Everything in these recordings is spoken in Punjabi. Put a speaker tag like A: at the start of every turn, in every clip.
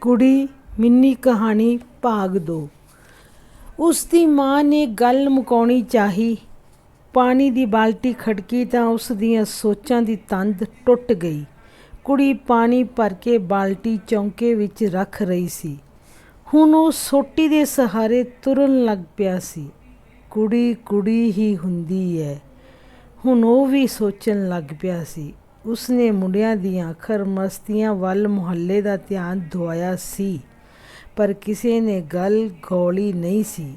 A: ਕੁੜੀ, ਮਿੰਨੀ ਕਹਾਣੀ, ਭਾਗ 2 ਉਸ ਦੀ ਮਾਂ ਨੇ ਗੱਲ ਮੁਕਾਉਣੀ ਚਾਹੀ। ਪਾਣੀ ਦੀ ਬਾਲਟੀ ਖੜਕੀ ਤਾਂ ਉਸ ਦੀਆਂ ਸੋਚਾਂ ਦੀ ਤੰਦ ਟੁੱਟ ਗਈ। ਕੁੜੀ ਪਾਣੀ ਭਰ ਕੇ ਬਾਲਟੀ ਚੌਂਕੇ ਵਿੱਚ ਰੱਖ ਰਹੀ ਸੀ। ਹੁਣ ਉਹ ਸੋਟੀ ਦੇ ਸਹਾਰੇ ਤੁਰਨ ਲੱਗ ਪਿਆ ਸੀ। ਕੁੜੀ ਕੁੜੀ ਹੀ ਹੁੰਦੀ ਹੈ ਹੁਣ ਉਹ ਵੀ ਸੋਚਣ ਲੱਗ ਪਿਆ ਸੀ। ਉਸਨੇ ਮੁੰਡਿਆਂ ਦੀਆਂ ਅੱਖਰ ਮਸਤੀਆਂ ਵੱਲ ਮੁਹੱਲੇ ਦਾ ਧਿਆਨ ਦੁਆਇਆ ਸੀ, ਪਰ ਕਿਸੇ ਨੇ ਗੱਲ ਗੌਲੀ ਨਹੀਂ ਸੀ।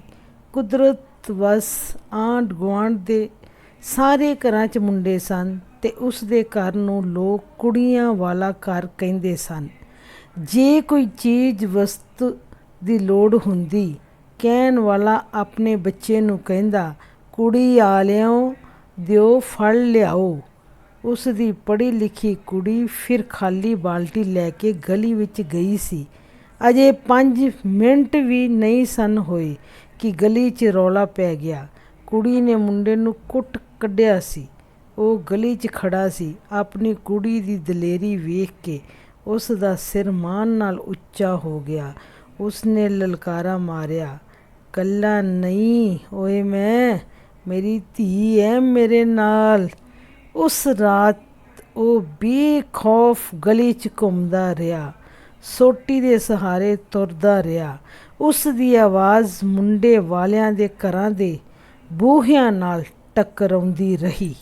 A: ਕੁਦਰਤ ਵਸ ਆਂਢ ਗੁਆਂਢ ਦੇ ਸਾਰੇ ਘਰਾਂ 'ਚ ਮੁੰਡੇ ਸਨ ਤੇ ਉਸ ਦੇ ਘਰ ਨੂੰ ਲੋਕ ਕੁੜੀਆਂ ਵਾਲਾ ਘਰ ਕਹਿੰਦੇ ਸਨ। ਜੇ ਕੋਈ ਚੀਜ਼ ਵਸਤੂ ਦੀ ਲੋੜ ਹੁੰਦੀ, ਕਹਿਣ ਵਾਲਾ ਆਪਣੇ ਬੱਚੇ ਨੂੰ ਕਹਿੰਦਾ, ਕੁੜੀ ਆਲਿਓ ਦਿਓ, ਫੜ ਲਿਆਓ। ਉਸ ਦੀ ਪੜ੍ਹੀ ਲਿਖੀ ਕੁੜੀ ਫਿਰ ਖਾਲੀ ਬਾਲਟੀ ਲੈ ਕੇ ਗਲੀ ਵਿੱਚ ਗਈ ਸੀ। ਅਜੇ 5 ਮਿੰਟ ਵੀ ਨਹੀਂ ਸਨ ਹੋਏ ਕਿ ਗਲੀ 'ਚ ਰੌਲਾ ਪੈ ਗਿਆ। ਕੁੜੀ ਨੇ ਮੁੰਡੇ ਨੂੰ ਕੁੱਟ ਕੱਢਿਆ ਸੀ। ਉਹ ਗਲੀ 'ਚ ਖੜਾ ਸੀ। ਆਪਣੀ ਕੁੜੀ ਦੀ ਦਲੇਰੀ ਵੇਖ ਕੇ ਉਸ ਦਾ ਸਿਰ ਮਾਨ ਨਾਲ ਉੱਚਾ ਹੋ ਗਿਆ। ਉਸ ਨੇ ਲਲਕਾਰਾ ਮਾਰਿਆ, ਕੱਲਾ ਨਹੀਂ ਓਏ ਮੈਂ, ਮੇਰੀ ਧੀ ਐ ਮੇਰੇ ਨਾਲ। ਉਸ ਰਾਤ ਉਹ ਬੇਖੌਫ ਗਲੀ 'ਚ ਘੁੰਮਦਾ ਰਿਹਾ, ਸੋਟੀ ਦੇ ਸਹਾਰੇ ਤੁਰਦਾ ਰਿਹਾ। ਉਸ ਦੀ ਆਵਾਜ਼ ਮੁੰਡੇ ਵਾਲਿਆਂ ਦੇ ਘਰਾਂ ਦੇ ਬੂਹਿਆਂ ਨਾਲ ਟਕਰਾਉਂਦੀ ਰਹੀ।